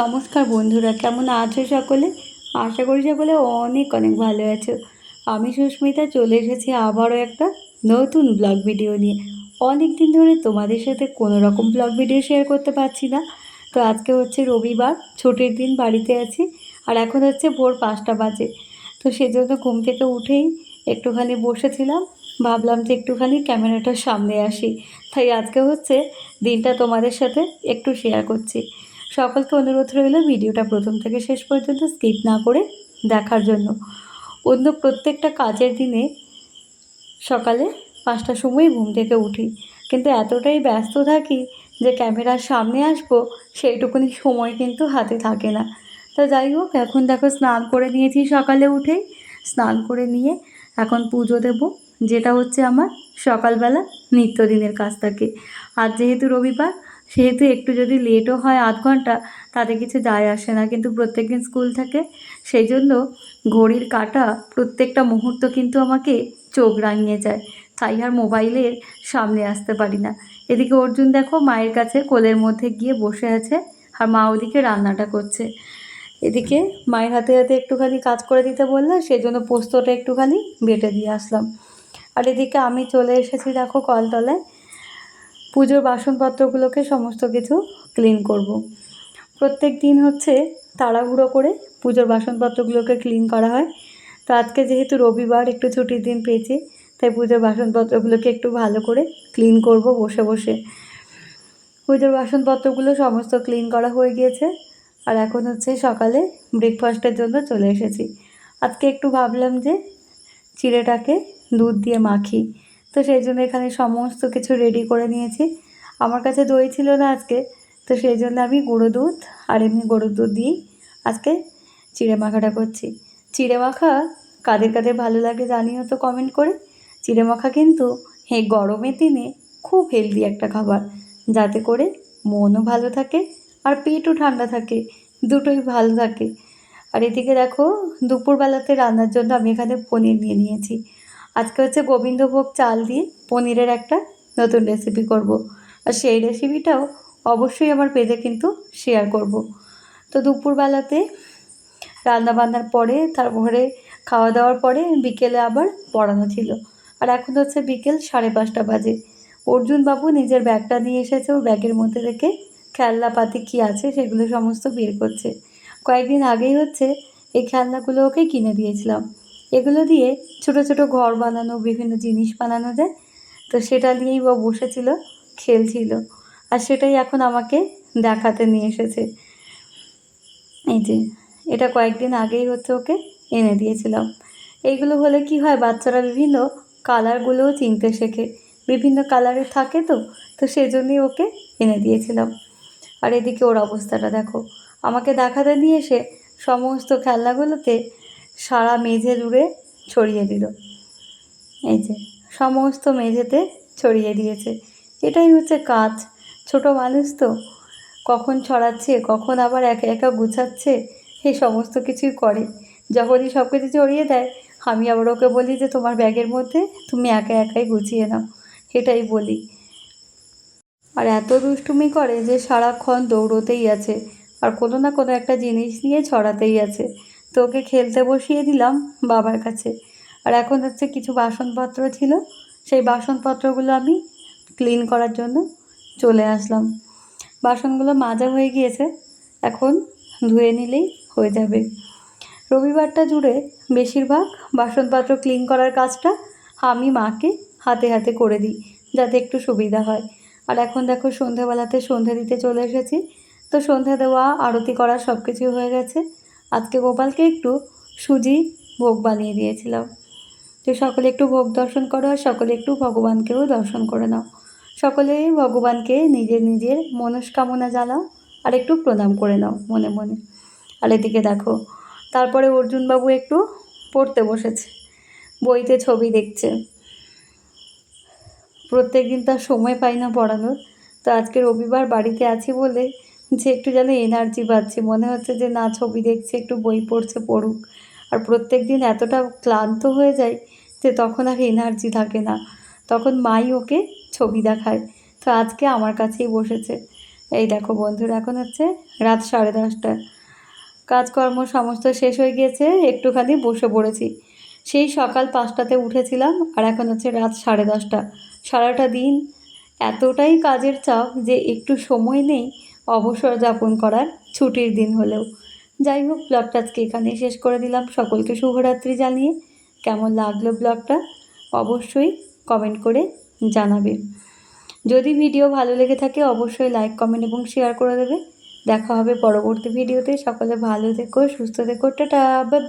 নমস্কার বন্ধুরা, কেমন আছো সকলে? আশা করি সকলে অনেক অনেক ভালো আছো। আমি সুস্মিতা, চলে এসেছি আবারও একটা নতুন ব্লগ ভিডিও নিয়ে। অনেক দিন ধরে তোমাদের সাথে কোনো রকম ব্লগ ভিডিও শেয়ার করতে পারছি না। তো আজকে হচ্ছে রবিবার, ছুটির দিন, বাড়িতে আছি, আর এখন হচ্ছে ভোর পাঁচটা বাজে। তো সেজন্য ঘুম থেকে উঠেই একটুখানি বসেছিলাম, ভাবলাম যে একটুখানি ক্যামেরাটার সামনে আসি। তাই আজকে হচ্ছে দিনটা তোমাদের সাথে একটু শেয়ার করছি। সকলকে অনুরোধ রইল ভিডিওটা প্রথম থেকে শেষ পর্যন্ত স্কিপ না করে দেখার জন্য। অন্য প্রত্যেকটা কাজের দিনে সকালে পাঁচটার সময় ঘুম থেকে উঠি। কিন্তু এতটাই ব্যস্ত থাকি যে ক্যামেরার সামনে আসব, সেইটুকুনি সময় কিন্তু হাতে থাকে না। তো যাই হোক, এখন দেখো স্নান করে নিয়েছি সকালে উঠেই। স্নান করে নিয়ে এখন পুজো দেব, যেটা হচ্ছে আমার সকালবেলা নিত্যদিনের কাজ থাকে। আর যেহেতু রবিবার সেহেতু একটু যদি লেটও হয় আধ ঘণ্টা, তাতে কিছু যায় আসে না। কিন্তু প্রত্যেক দিন স্কুল থাকে, সেই জন্য ঘড়ির কাটা প্রত্যেকটা মুহূর্ত কিন্তু আমাকে চোখ রাঙিয়ে যায়। তাই আর মোবাইলের সামনে আসতে পারি না। এদিকে অর্জুন দেখো মায়ের কাছে কোলের মধ্যে গিয়ে বসে আছে আর মা ওদিকে রান্নাটা করছে। এদিকে মায়ের হাতে হাতে একটুখানি কাজ করে দিতে বললে সেই জন্য পোস্তটা একটুখানি বেটে দিয়ে আসলাম। আর এদিকে আমি চলে এসেছি দেখো কলতলায়। পুজোর বাসনপত্রগুলোকে সমস্ত কিছু ক্লিন করব। প্রত্যেক দিন হচ্ছে তাড়াহুড়ো করে পুজোর বাসনপত্রগুলোকে ক্লিন করা হয়। তো আজকে যেহেতু রবিবার, একটু ছুটির দিন পেয়েছি, তাই পুজোর বাসনপত্রগুলোকে একটু ভালো করে ক্লিন করব বসে বসে। পুজোর বাসনপত্রগুলো সমস্ত ক্লিন করা হয়ে গিয়েছে। আর এখন হচ্ছে সকালে ব্রেকফাস্টের জন্য চলে এসেছি। আজকে একটু ভাবলাম যে চিড়েটাকে দুধ দিয়ে মাখি। তো সেই জন্য এখানে সমস্ত কিছু রেডি করে নিয়েছি। আমার কাছে দই ছিল না আজকে, তো সেই জন্য আমি গুঁড়ো দুধ আর এমনি গরুর দুধ দিয়েই আজকে চিড়ে মাখাটা করছি। চিড়ে মাখা কাদের কাদের ভালো লাগে জানিও তো কমেন্ট করে। চিড়ে মাখা কিন্তু হে গরমের দিনে খুব হেলদি একটা খাবার, যাতে করে মনও ভালো থাকে আর পেটও ঠান্ডা থাকে, দুটোই ভালো থাকে। আর এদিকে দেখো, দুপুরবেলাতে রান্নার জন্য আমি এখানে পনির নিয়ে নিয়েছি। আজকে হচ্ছে গোবিন্দভোগ চাল দিয়ে পনিরের একটা নতুন রেসিপি করব। আর সেই রেসিপিটাও অবশ্যই আমার পেজে কিন্তু শেয়ার করব। তো দুপুরবেলাতে রান্না বান্নার পরে, তারপরে খাওয়া দাওয়ার পরে বিকেলে আবার পড়ানো ছিল আর এখন হচ্ছে বিকেল সাড়ে পাঁচটা বাজে অর্জুন বাবু নিজের ব্যাগটা নিয়ে এসেছে, ওর ব্যাগের মধ্যে থেকে খেলনাপাতি কী আছে সেগুলো সমস্ত বের করছে কয়েকদিন আগেই হচ্ছে এই খেলনাগুলো ওকে কিনে দিয়েছিলাম এগুলো দিয়ে ছোট ছোট ঘর বানানো, বিভিন্ন জিনিস বানানো যায়। তো সেটা নিয়েই ও বসেছিল, খেলছিল। আর সেটাই এখন আমাকে দেখাতে নিয়ে এসেছে। এই যে, এটা কয়েকদিন আগেই হচ্ছে ওকে এনে দিয়েছিলাম। এইগুলো হলে কি হয়, বাচ্চারা বিভিন্ন কালারগুলোও চিনতে শেখে। বিভিন্ন কালারে থাকে তো তো সেজন্যই ওকে এনে দিয়েছিলাম। আর এদিকে ওর অবস্থাটা দেখো। আমাকে দেখাতে নিয়ে এসে সমস্ত খেলনাগুলোতে সারা মেঝে জুড়ে ছড়িয়ে দিল। এই যে, সমস্ত মেঝেতে ছড়িয়ে দিয়েছে। এটাই হচ্ছে কাজ। ছোট মানুষ তো কখন ছড়াচ্ছে, কখন আবার একা একা গুছাচ্ছে এই সমস্ত কিছুই করে। যখনই সব কিছু ছড়িয়ে দেয়, আমি আবার ওকে বলি যে, তোমার ব্যাগের মধ্যে তুমি একা একাই গুছিয়ে নাও। এটাই বলি। আর এত দুষ্টুমি করে যে সারাক্ষণ দৌড়োতেই আছে। আর কোনো না কোনো একটা জিনিস নিয়ে ছড়াতেই আছে। তো ওকে খেলতে বসিয়ে দিলাম বাবার কাছে। আর এখন হচ্ছে কিছু বাসনপত্র ছিল, সেই বাসনপত্রগুলো আমি ক্লিন করার জন্য চলে আসলাম। বাসনগুলো মাজা হয়ে গিয়েছে, এখন ধুয়ে নিলেই হয়ে যাবে। রবিবারটা জুড়ে বেশিরভাগ বাসনপত্র ক্লিন করার কাজটা আমি মাকে হাতে হাতে করে দিই, যাতে একটু সুবিধা হয়। আর এখন দেখো সন্ধেবেলাতে সন্ধে দিতে চলে এসেছি, তো সন্ধে দেওয়া, আরতি করা সব কিছুই হয়ে গেছে। আজকে গোপালকে একটু সুজি ভোগ বানিয়ে দিয়েছিলাম। তো সকলে একটু ভোগ দর্শন করো আর সকলে একটু ভগবানকেও দর্শন করে নাও। সকলে ভগবানকে নিজের নিজের মনস্কামনা জানাও আর একটু প্রণাম করে নাও মনে মনে। আর এদিকে দেখো, তারপরে অর্জুনবাবু একটু পড়তে বসেছে, বইতে ছবি দেখছে। প্রত্যেক দিন তার সময় পাই না পড়ানোর, তো আজকে রবিবার বাড়িতে আছি বলে যে একটু যেন এনার্জি পাচ্ছি। মনে হচ্ছে যে, না, ছবি দেখছে, একটু বই পড়ছে, পড়ুক। আর প্রত্যেক দিন এতটা ক্লান্ত হয়ে যায় যে, তখন আর এনার্জি থাকে না। তখন মাই ওকে ছবি দেখায়। তো আজকে আমার কাছেই বসেছে। এই দেখো বন্ধুরা, এখন হচ্ছে রাত সাড়ে দশটা। কাজকর্ম সমস্ত শেষ হয়ে গিয়েছে, একটুখানি বসে পড়েছি। সেই সকাল পাঁচটাতে উঠেছিলাম আর এখন হচ্ছে রাত সাড়ে দশটা। সারাটা দিন এতটাই কাজের চাপ যে একটু সময় নেই অবসর যাপন করার ছুটির দিন হলেও। যাই হোক ব্লগটা আজকে এখানে শেষ করে দিলাম। সকলকে শুভরাত্রি জানিয়ে কেমন লাগল ব্লগটা অবশ্যই কমেন্ট করে জানাবে। যদি ভিডিও ভালো লেগে থাকে, অবশ্যই লাইক কমেন্ট এবং শেয়ার করে দেবে। দেখা হবে পরবর্তী ভিডিওতে সকলে ভালো থেকো, সুস্থ থেকো। Tata bye